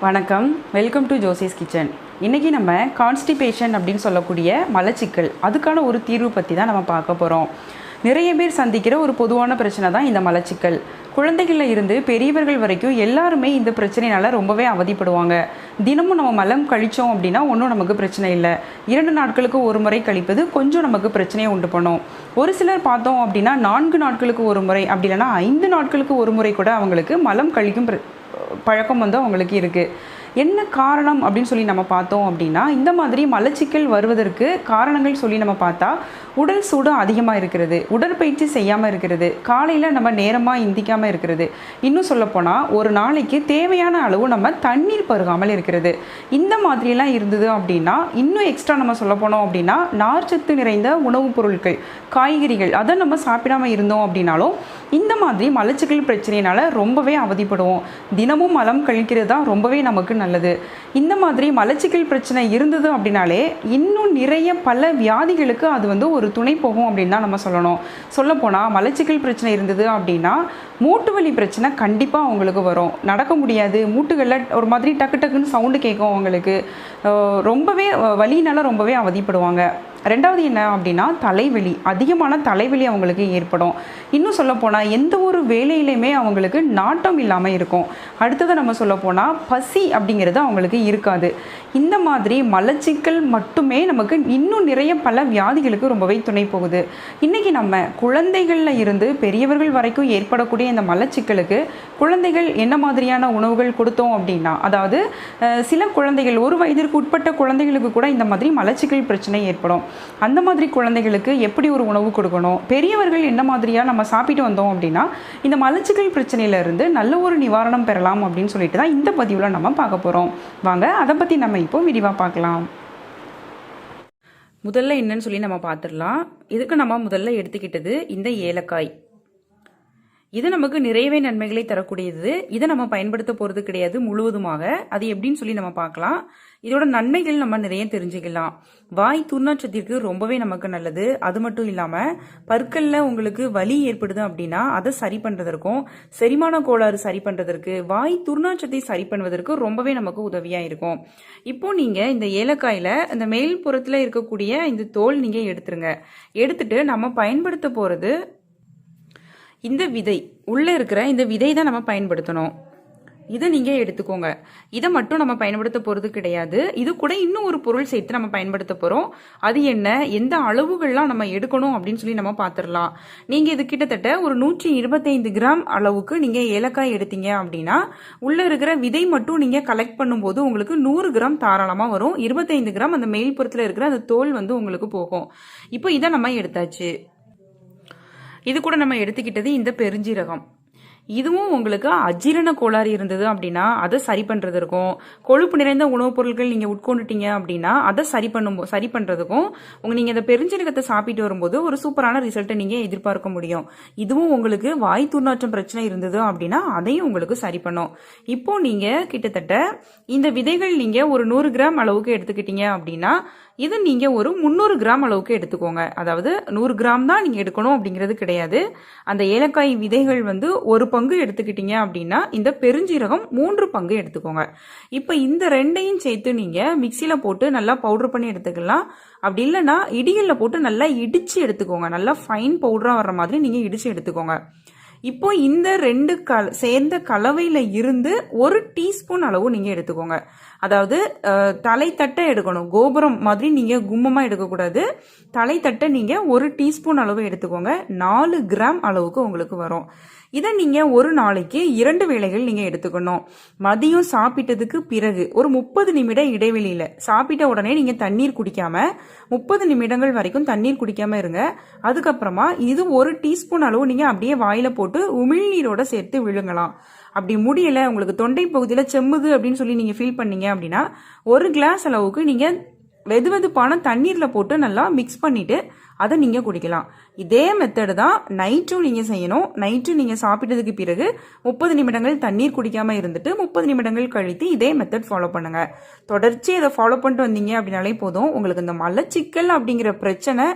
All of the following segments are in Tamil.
வணக்கம். வெல்கம் டு ஜோசிஸ் கிச்சன் இன்றைக்கி நம்ம கான்ஸ்டிபேஷன் அப்படின்னு சொல்லக்கூடிய மலச்சிக்கல் அதுக்கான ஒரு தீர்வு பற்றி தான் நம்ம பார்க்க போகிறோம் நிறைய பேர் சந்திக்கிற ஒரு பொதுவான பிரச்சனை தான் இந்த மலச்சிக்கல். குழந்தைகளில் இருந்து பெரியவர்கள் வரைக்கும் எல்லாருமே இந்த பிரச்சனையினால ரொம்பவே அவதிப்படுவாங்க. தினமும் நம்ம மலம் கழிச்சோம் அப்படின்னா ஒன்றும் நமக்கு பிரச்சனை இல்லை. இரண்டு நாட்களுக்கு ஒரு முறை கழிப்பது கொஞ்சம் நமக்கு பிரச்சனையை உண்டு பண்ணும். ஒரு சிலர் பார்த்தோம் அப்படின்னா நான்கு நாட்களுக்கு ஒரு முறை அப்படி இல்லைன்னா ஐந்து நாட்களுக்கு ஒரு முறை கூட அவங்களுக்கு மலம் கழிக்கும் பிர- பழக்கம் வந்து அவங்களுக்கு இருக்குது என்ன காரணம் அப்படின்னு சொல்லி நம்ம பார்த்தோம் அப்படின்னா இந்த மாதிரி மலச்சிக்கல் வருவதற்கு காரணங்கள் சொல்லி நம்ம பார்த்தா உடல் சூடு அதிகமாக இருக்கிறது உடற்பயிற்சி செய்யாமல் இருக்கிறது காலையில் நம்ம நேரமாக இந்திக்காமல் இருக்கிறது. இன்னும் சொல்லப்போனால் ஒரு நாளைக்கு தேவையான அளவு நம்ம தண்ணீர் பருகாமல் இருக்கிறது. இந்த மாதிரிலாம் இருந்தது அப்படின்னா இன்னும் எக்ஸ்ட்ரா நம்ம சொல்ல போனோம் அப்படின்னா நார்ச்சத்து நிறைந்த உணவுப் பொருட்கள் காய்கறிகள் அதை நம்ம சாப்பிடாம இருந்தோம் அப்படின்னாலும் இந்த மாதிரி மலச்சிக்கல் பிரச்சனையினால் ரொம்பவே அவதிப்படுவோம். தினமும் மலம் கழிக்கிறது தான் ரொம்பவே நமக்கு நல்லது. இந்த மாதிரி மலச்சிக்கல் பிரச்சனை இருந்தது அப்படின்னாலே இன்னும் நிறைய பல வியாதிகளுக்கு அது வந்து ஒரு துணை போகும் அப்படின்னு தான் நம்ம சொல்லணும். சொல்லப்போனால் மலச்சிக்கல் பிரச்சனை இருந்தது அப்படின்னா மூட்டு வலி பிரச்சனை கண்டிப்பாக அவங்களுக்கு வரும். நடக்க முடியாது. மூட்டுகளில் ஒரு மாதிரி டக்கு டக்குன்னு சவுண்டு கேட்கும் அவங்களுக்கு. ரொம்பவே வலினால ரொம்பவே அவதிப்படுவாங்க. ரெண்டாவது என்ன அப்படின்னா தலைவலி. அதிகமான தலைவலி அவங்களுக்கு ஏற்படும். இன்னும் சொல்லப்போனால் எந்த ஒரு வேலையிலையுமே அவங்களுக்கு நாட்டம் இல்லாமல் இருக்கும். அடுத்தது நம்ம சொல்லப்போனால் பசி அப்படிங்கிறது அவங்களுக்கு இருக்காது. இந்த மாதிரி மலச்சிக்கல் மட்டுமே நமக்கு இன்னும் நிறைய பல வியாதிகளுக்கு ரொம்பவே துணை போகுது. இன்றைக்கி நம்ம குழந்தைகளில் இருந்து பெரியவர்கள் வரைக்கும் ஏற்படக்கூடிய இந்த மலச்சிக்கலுக்கு குழந்தைகள் என்ன மாதிரியான உணவுகள் கொடுத்தோம் அப்படின்னா அதாவது சில குழந்தைகள் ஒரு வயதிற்கு உட்பட்ட குழந்தைகளுக்கு கூட இந்த மாதிரி மலச்சிக்கல் பிரச்சனை ஏற்படும். அந்த மாதிரி குழந்தைகளுக்கு எப்படி ஒரு உணவு கொடுக்கணும்? பெரியவர்கள் என்ன மாதிரியாக நம்ம சாப்பிட்டு வந்தோம் அப்படின்னா இந்த மலச்சிக்கல் பிரச்சனையிலேருந்து நல்ல ஒரு நிவாரணம் பெறலாம் அப்படின்னு சொல்லிட்டு தான் இந்த பதிவில் நம்ம பார்க்க போகிறோம் வாங்க அதை பற்றி நம்ம இப்போ விரிவாக பார்க்கலாம். முதல்ல என்னன்னு சொல்லி நம்ம பார்த்துடலாம். இதுக்கு நம்ம முதல்ல எடுத்துக்கிட்டது இந்த ஏலக்காய். இது நமக்கு நிறையவே நன்மைகளை தரக்கூடியது. இதை நம்ம பயன்படுத்த போகிறது கிடையாது முழுவதுமாக. அது எப்படின்னு சொல்லி நம்ம பார்க்கலாம். இதோட நன்மைகள் நம்ம நிறைய தெரிஞ்சுக்கலாம். வாய் துர்நாற்றத்திற்கு ரொம்பவே நமக்கு நல்லது. அது மட்டும் இல்லாமல் பற்களில் உங்களுக்கு வலி ஏற்படுது அப்படின்னா அதை சரி பண்ணுறதற்கும் செரிமான கோளாறு சரி பண்ணுறதற்கு வாய் துர்நாற்றத்தை சரி பண்ணுவதற்கு ரொம்பவே நமக்கு உதவியாக இருக்கும். இப்போ நீங்கள் இந்த ஏலக்காயில் இந்த மேல் புறத்தில் இருக்கக்கூடிய இந்த தோல் நீங்கள் எடுத்துருங்க. எடுத்துட்டு நம்ம பயன்படுத்த போகிறது இந்த விதை உள்ளே இருக்கிற இந்த விதை தான் நம்ம பயன்படுத்தணும். இதை நீங்கள் எடுத்துக்கோங்க. இதை மட்டும் நம்ம பயன்படுத்த போகிறது கிடையாது. இது கூட இன்னும் ஒரு பொருள் சேர்த்து நம்ம பயன்படுத்த போகிறோம் அது என்ன? எந்த அளவுகள்லாம் நம்ம எடுக்கணும் அப்படின்னு சொல்லி நம்ம பார்த்துடலாம் நீங்கள் இது கிட்டத்தட்ட ஒரு நூற்றி இருபத்தைந்து கிராம் அளவுக்கு நீங்கள் ஏலக்காய் எடுத்தீங்க அப்படின்னா உள்ளே இருக்கிற விதை மட்டும் நீங்கள் கலெக்ட் பண்ணும்போது உங்களுக்கு நூறு கிராம் தாராளமாக வரும். இருபத்தைந்து கிராம் அந்த மேல்புறத்தில் இருக்கிற அந்த தோல் வந்து உங்களுக்கு போகும். இப்போ இதை நம்ம எடுத்தாச்சு. இது கூட நம்ம எடுத்துக்கிட்டது இந்த பெருஞ்சீரகம். இதுவும் உங்களுக்கு அஜீரண கோளாறு இருந்தது அப்படின்னா அதை சரி பண்ணுறதுக்கும் கொழுப்பு நிறைந்த உணவுப் பொருட்கள் நீங்கள் உட்கொண்டுட்டீங்க அப்படின்னா அதை சரி பண்ணும் சரி பண்ணுறதுக்கும் உங்கள் நீங்கள் இந்த பெருஞ்சீரகத்தை சாப்பிட்டு வரும்போது ஒரு சூப்பரான ரிசல்ட்டை நீங்கள் எதிர்பார்க்க முடியும். இதுவும் உங்களுக்கு வாய் துர்நாற்றம் பிரச்சனை இருந்தது அப்படின்னா அதையும் உங்களுக்கு சரி பண்ணும். இப்போ நீங்கள் கிட்டத்தட்ட இந்த விதைகள் நீங்கள் ஒரு நூறு கிராம் அளவுக்கு எடுத்துக்கிட்டீங்க அப்படின்னா இது நீங்கள் ஒரு முந்நூறு கிராம் அளவுக்கு எடுத்துக்கோங்க. அதாவது நூறு கிராம் தான் நீங்கள் எடுக்கணும் அப்படிங்கிறது கிடையாது. அந்த ஏலக்காய் விதைகள் வந்து ஒரு பங்கு எடுத்துக்கிட்டீங்க அப்படின்னா இந்த பெருஞ்சீரகம் மூன்று பங்கு எடுத்துக்கோங்க. இப்போ இந்த ரெண்டையும் சேர்த்து நீங்கள் மிக்சியில் போட்டு நல்லா பவுடர் பண்ணி எடுத்துக்கலாம். அப்படி இல்லைன்னா இடிகளில் போட்டு நல்லா இடித்து எடுத்துக்கோங்க. நல்லா ஃபைன் பவுடராக வர்ற மாதிரி நீங்கள் இடித்து எடுத்துக்கோங்க. இப்போ இந்த ரெண்டு கல சேர்ந்த கலவையில் இருந்து ஒரு டீஸ்பூன் அளவு நீங்கள் எடுத்துக்கோங்க. அதாவது தலைத்தட்டை எடுக்கணும். கோபுரம் மாதிரி நீங்கள் கும்மமாக எடுக்கக்கூடாது. தலைத்தட்டை நீங்கள் ஒரு டீஸ்பூன் அளவு எடுத்துக்கோங்க. நாலு கிராம் அளவுக்கு உங்களுக்கு வரும். இதை நீங்கள் ஒரு நாளைக்கு இரண்டு வேளைகள் நீங்கள் எடுத்துக்கணும். மதியம் சாப்பிட்டதுக்கு பிறகு ஒரு முப்பது நிமிட இடைவெளியில் சாப்பிட்ட உடனே நீங்கள் தண்ணீர் குடிக்காம முப்பது நிமிடங்கள் வரைக்கும் தண்ணீர் குடிக்காம இருங்க. அதுக்கப்புறமா இது ஒரு டீஸ்பூன் அளவு நீங்கள் அப்படியே வாயில் போட்டு உமிழ்நீரோட சேர்த்து விழுங்கலாம். அப்படி முடியல உங்களுக்கு தொண்டை பகுதியில் செம்முது அப்படின்னு சொல்லி நீங்கள் ஃபீல் பண்ணீங்க அப்படின்னா ஒரு கிளாஸ் அளவுக்கு நீங்கள் வெது வெதுப்பான தண்ணீரில் போட்டு நல்லா மிக்ஸ் பண்ணிவிட்டு அதை நீங்கள் குடிக்கலாம். இதே மெத்தடு தான் நைட்டும் நீங்கள் செய்யணும். நைட்டும் நீங்கள் சாப்பிட்டதுக்கு பிறகு முப்பது நிமிடங்கள் தண்ணீர் குடிக்காமல் இருந்துட்டு முப்பது நிமிடங்கள் கழித்து இதே மெத்தட் ஃபாலோ பண்ணுங்கள் தொடர்ச்சி இதை ஃபாலோ பண்ணிட்டு வந்தீங்க அப்படின்னாலே போதும். உங்களுக்கு இந்த மலச்சிக்கல் அப்படிங்கிற பிரச்சனை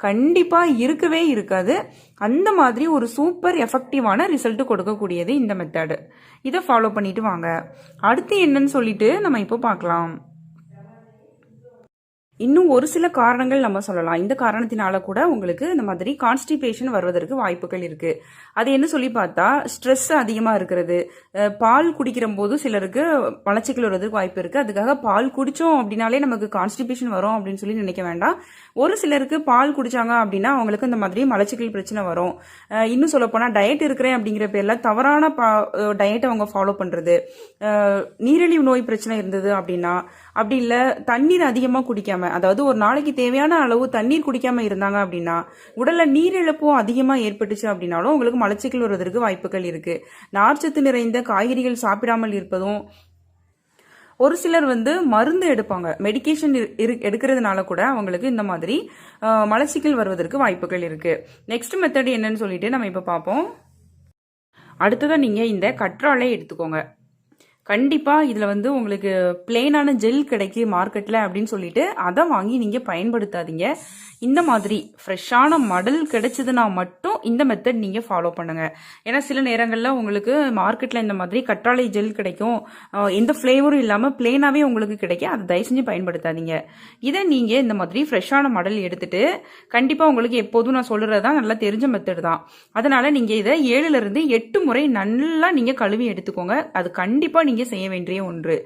கண்டிப்பாக இருக்கவே இருக்காது. அந்த மாதிரி ஒரு சூப்பர் எஃபெக்டிவான ரிசல்ட் கொடுக்கக்கூடியது இந்த மெத்தடு இதை ஃபாலோ பண்ணிட்டு வாங்க. அடுத்து என்னன்னு சொல்லிட்டு நம்ம இப்போ பார்க்கலாம். இன்னும் ஒரு சில காரணங்கள் நம்ம சொல்லலாம். இந்த காரணத்தினால கூட உங்களுக்கு இந்த மாதிரி கான்ஸ்டிபேஷன் வருவதற்கு வாய்ப்புகள் இருக்கு. அது என்ன சொல்லி பார்த்தா ஸ்ட்ரெஸ் அதிகமா இருக்கிறது. பால் குடிக்கிற போது சிலருக்கு மலச்சிக்கல் வருவதற்கு வாய்ப்பு இருக்கு. அதுக்காக பால் குடிச்சோம் அப்படின்னாலே நமக்கு கான்ஸ்டிபேஷன் வரும் அப்படின்னு சொல்லி நினைக்க வேண்டாம். ஒரு சிலருக்கு பால் குடிச்சாங்க அப்படின்னா அவங்களுக்கு இந்த மாதிரி மலச்சிக்கல் பிரச்சனை வரும். இன்னும் சொல்ல போனா டயட் இருக்கிறேன் அப்படிங்கிற பேர்ல தவறான டயட்டை அவங்க ஃபாலோ பண்றது. நீரிழிவு நோய் பிரச்சனை இருந்தது அப்படின்னா அப்படி இல்லை தண்ணீர் அதிகமாக குடிக்காம அதாவது ஒரு நாளைக்கு தேவையான அளவு தண்ணீர் குடிக்காம இருந்தாங்க அப்படின்னா உடல்ல நீரிழப்பும் அதிகமாக ஏற்பட்டுச்சு அப்படின்னாலும் உங்களுக்கு மலச்சிக்கல் வருவதற்கு வாய்ப்புகள் இருக்கு. நார்ச்சத்து நிறைந்த காய்கறிகள் சாப்பிடாமல் இருப்பதும் ஒரு சிலர் வந்து மருந்து எடுப்பாங்க. மெடிகேஷன் எடுக்கிறதுனால கூட அவங்களுக்கு இந்த மாதிரி மலச்சிக்கல் வருவதற்கு வாய்ப்புகள் இருக்கு. நெக்ஸ்ட் மெத்தட் என்னன்னு சொல்லிட்டு நம்ம இப்போ பார்ப்போம் அடுத்ததான் நீங்க இந்த கற்றாழை எடுத்துக்கோங்க. கண்டிப்பாக இதில் வந்து உங்களுக்கு பிளெயினான ஜெல் கிடைக்கு மார்க்கெட்டில் அப்படின்னு சொல்லிட்டு அதை வாங்கி நீங்கள் பயன்படுத்தாதீங்க. இந்த மாதிரி ஃப்ரெஷ்ஷான மடல் கிடைச்சதுன்னா மட்டும் இந்த மெத்தட் நீங்கள் ஃபாலோ பண்ணுங்கள் ஏன்னா சில நேரங்களில் உங்களுக்கு மார்க்கெட்டில் இந்த மாதிரி கற்றாழை ஜெல் கிடைக்கும். எந்த ஃப்ளேவரும் இல்லாமல் பிளெயினாகவே உங்களுக்கு கிடைக்கும் அதை தயவு செஞ்சு பயன்படுத்தாதீங்க. இதை நீங்கள் இந்த மாதிரி ஃப்ரெஷ்ஷான மடல் எடுத்துட்டு கண்டிப்பாக உங்களுக்கு எப்போதும் நான் சொல்கிறது தான் நல்லா தெரிஞ்ச மெத்தட் தான். அதனால் நீங்கள் இதை ஏழுலேருந்து எட்டு முறை நல்லா நீங்கள் கழுவி எடுத்துக்கோங்க. அது கண்டிப்பாக நீங்கள் நீங்க செய்ய வேண்டிய ஒன்று.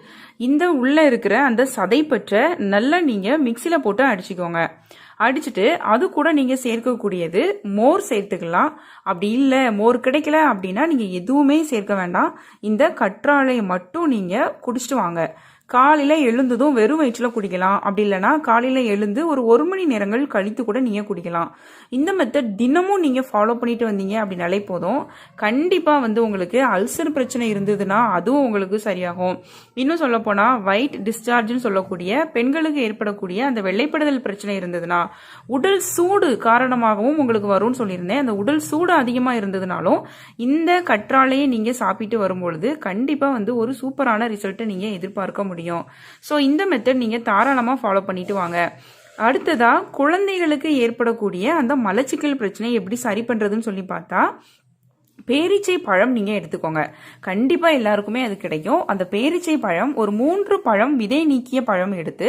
இந்த உள்ள இருக்கிற அந்த சதை பற்ற நல்லா நீங்கள் மிக்சியில போட்டு அடிச்சுக்கோங்க. அடிச்சுட்டு அது கூட நீங்கள் சேர்க்கக்கூடியது மோர் சேர்த்துக்கலாம். அப்படி இல்லை மோர் கிடைக்கல அப்படின்னா நீங்கள் எதுவுமே சேர்க்க வேண்டாம். இந்த கற்றாழையை மட்டும் நீங்கள் குடிச்சிட்டு வாங்க. காலையில் எழுந்ததும் வெறும் வயிற்றில் குடிக்கலாம். அப்படி இல்லைன்னா காலையில் எழுந்து ஒரு ஒரு மணி நேரங்கள் கழித்து கூட நீங்கள் குடிக்கலாம். இந்த மெத்தட் தினமும் நீங்கள் ஃபாலோ பண்ணிட்டு வந்தீங்க அப்படின்னாலே போதும். கண்டிப்பாக வந்து உங்களுக்கு அல்சர் பிரச்சனை இருந்ததுன்னா அதுவும் உங்களுக்கு சரியாகும். இன்னும் சொல்லப்போனால் போனா ஒயிட் டிஸ்சார்ஜ்னு சொல்லக்கூடிய பெண்களுக்கு ஏற்படக்கூடிய அந்த வெள்ளைப்படுதல் பிரச்சனை இருந்ததுன்னா உடல் சூடு காரணமாகவும் உங்களுக்கு வரும்னு சொல்லியிருந்தேன். அந்த உடல் சூடு அதிகமாக இருந்ததுனாலும் இந்த கற்றாழையை நீங்கள் சாப்பிட்டு வரும்பொழுது கண்டிப்பாக வந்து ஒரு சூப்பரான ரிசல்ட்டை நீங்கள் எதிர்பார்க்க முடியும். ஸோ இந்த மெத்தட் நீங்கள் தாராளமாக ஃபாலோ பண்ணிட்டு வாங்க. அடுத்ததா குழந்தைகளுக்கு ஏற்படக்கூடிய அந்த மலச்சிக்கல் பிரச்சனையை எப்படி சரி பண்ணுறதுன்னு சொல்லி பார்த்தா பேரீச்சை பழம் நீங்க எடுத்துக்கோங்க. கண்டிப்பா எல்லாருக்குமே அது கிடைக்கும். அந்த பேரீச்சை பழம் ஒரு மூன்று பழம் விதை நீக்கிய பழம் எடுத்து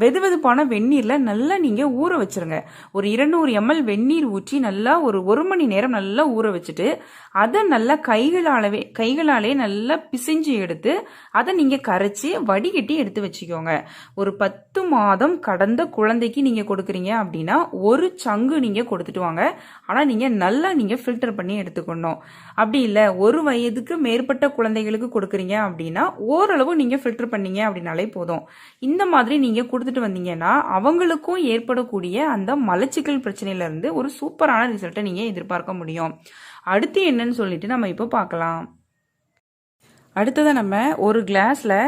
வெதுவெதுப்பான வெந்நீர்ல நல்லா நீங்க ஊற வச்சிருங்க. ஒரு இருநூறு எம்எல் வெந்நீர் ஊற்றி நல்லா ஒரு ஒரு மணி நேரம் நல்லா ஊற வச்சுட்டு அதை நல்லா கைகளாலவே கைகளாலே நல்லா பிசிஞ்சு எடுத்து அதை நீங்க கரைச்சி வடிகட்டி எடுத்து வச்சுக்கோங்க. ஒரு பத்து மாதம் கடந்த குழந்தைக்கு நீங்க கொடுக்குறீங்க அப்படின்னா ஒரு சங்கு நீங்க கொடுத்துட்டு வாங்க. ஆனா நீங்க நல்லா நீங்க ஃபில்டர் பண்ணி எடுத்துக்கணும். அப்படி இல்லை ஒரு வயதுக்கு மேற்பட்ட குழந்தைகளுக்கு கொடுக்குறீங்க அப்படின்னா ஓரளவு நீங்கள் ஃபில்டர் பண்ணீங்க அப்படின்னாலே போதும். இந்த மாதிரி நீங்கள் கொடுத்துட்டு வந்தீங்கன்னா அவங்களுக்கும் ஏற்படக்கூடிய அந்த மலச்சிக்கல் பிரச்சனையிலேருந்து ஒரு சூப்பரான ரிசல்ட்டை நீங்கள் எதிர்பார்க்க முடியும். அடுத்து என்னன்னு சொல்லிட்டு நம்ம இப்போ பார்க்கலாம். அடுத்ததை நம்ம ஒரு கிளாஸில்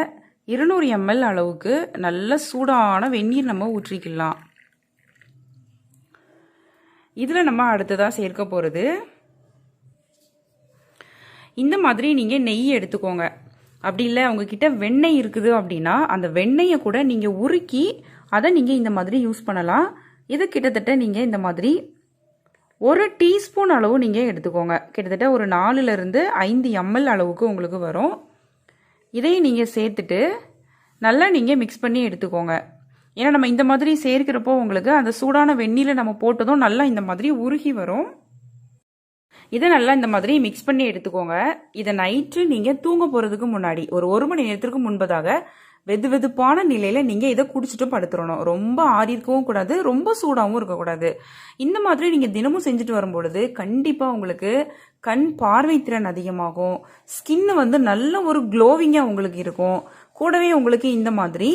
இருநூறு எம்எல் அளவுக்கு நல்ல சூடான வெந்நீர் நம்ம ஊற்றிக்கலாம். இதில் நம்ம அடுத்ததாக சேர்க்க போகிறது இந்த மாதிரி நீங்கள் நெய் எடுத்துக்கோங்க. அப்படி இல்லை உங்ககிட்ட வெண்ணெய் இருக்குது அப்படின்னா அந்த வெண்ணெயை கூட நீங்கள் உருக்கி அதை நீங்கள் இந்த மாதிரி யூஸ் பண்ணலாம். இது கிட்டத்தட்ட நீங்கள் இந்த மாதிரி ஒரு டீஸ்பூன் அளவு நீங்கள் எடுத்துக்கோங்க. கிட்டத்தட்ட ஒரு நாலுலேருந்து ஐந்து எம்எல் அளவுக்கு உங்களுக்கு வரும். இதையும் நீங்கள் சேர்த்துட்டு நல்லா நீங்கள் மிக்ஸ் பண்ணி எடுத்துக்கோங்க. ஏன்னா நம்ம இந்த மாதிரி சேர்க்கிறப்போ உங்களுக்கு அந்த சூடான வெந்நீரில் நம்ம போட்டதும் நல்லா இந்த மாதிரி உருகி வரும். இதை நல்லா இந்த மாதிரி மிக்ஸ் பண்ணி எடுத்துக்கோங்க. இதை நைட்டு நீங்கள் தூங்க போகிறதுக்கு முன்னாடி ஒரு ஒரு மணி நேரத்திற்கு முன்பதாக வெது வெதுப்பான நிலையில நீங்க இதை குடிச்சிட்டு படுத்துடணும் ரொம்ப ஆறி இருக்கவும் கூடாது ரொம்ப சூடாகவும் இருக்கக்கூடாது. இந்த மாதிரி நீங்க தினமும் செஞ்சுட்டு வரும்பொழுது கண்டிப்பா உங்களுக்கு கண் பார்வை திறன் அதிகமாகும். ஸ்கின் வந்து நல்ல ஒரு க்ளோவிங்காக உங்களுக்கு இருக்கும். கூடவே உங்களுக்கு இந்த மாதிரி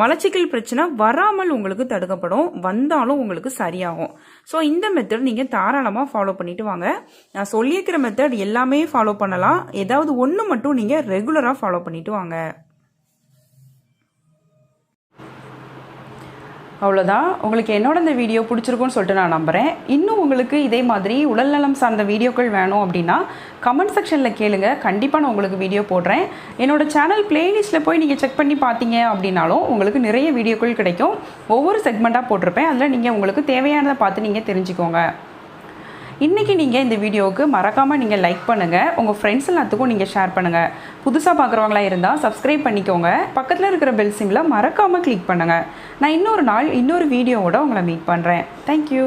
மலச்சிக்கல் பிரச்சனை வராமல் உங்களுக்கு தடுக்கப்படும். வந்தாலும் உங்களுக்கு சரியாகும். ஸோ இந்த மெத்தட் நீங்கள் தாராளமாக ஃபாலோ பண்ணிட்டு வாங்க. நான் சொல்லியிருக்கிற மெத்தட் எல்லாமே ஃபாலோ பண்ணலாம். ஏதாவது ஒன்று மட்டும் நீங்கள் ரெகுலராக ஃபாலோ பண்ணிட்டு வாங்க. அவ்வளோதான் உங்களுக்கு என்னோட இந்த வீடியோ பிடிச்சிருக்கும்னு சொல்லிட்டு நான் நம்புகிறேன் இன்னும் உங்களுக்கு இதே மாதிரி உடல்நலம் சார்ந்த வீடியோக்கள் வேணும் அப்படின்னா கமெண்ட் செக்ஷனில் கேளுங்க. கண்டிப்பாக நான் உங்களுக்கு வீடியோ போடுறேன். என்னோட சேனல் பிளேலிஸ்ட்டில் போய் நீங்கள் செக் பண்ணி பார்த்தீங்க அப்படின்னாலும் உங்களுக்கு நிறைய வீடியோக்கள் கிடைக்கும். ஒவ்வொரு செக்மெண்ட்டாக போட்டிருப்பேன். அதில் நீங்கள் உங்களுக்கு தேவையானதை பார்த்து நீங்கள் தெரிஞ்சுக்கோங்க. இன்றைக்கி நீங்கள் இந்த வீடியோவுக்கு மறக்காமல் நீங்கள் லைக் பண்ணுங்கள் உங்கள் ஃப்ரெண்ட்ஸ் எல்லாத்துக்கும் நீங்கள் ஷேர் பண்ணுங்கள் புதுசாக பார்க்குறவங்களா இருந்தால் சப்ஸ்கிரைப் பண்ணிக்கோங்க. பக்கத்தில் இருக்கிற பெல் சிம்மில் மறக்காமல் கிளிக் பண்ணுங்கள் நான் இன்னொரு நாள் இன்னொரு வீடியோவோட உங்களை மீட் பண்ணுறேன் தேங்க்யூ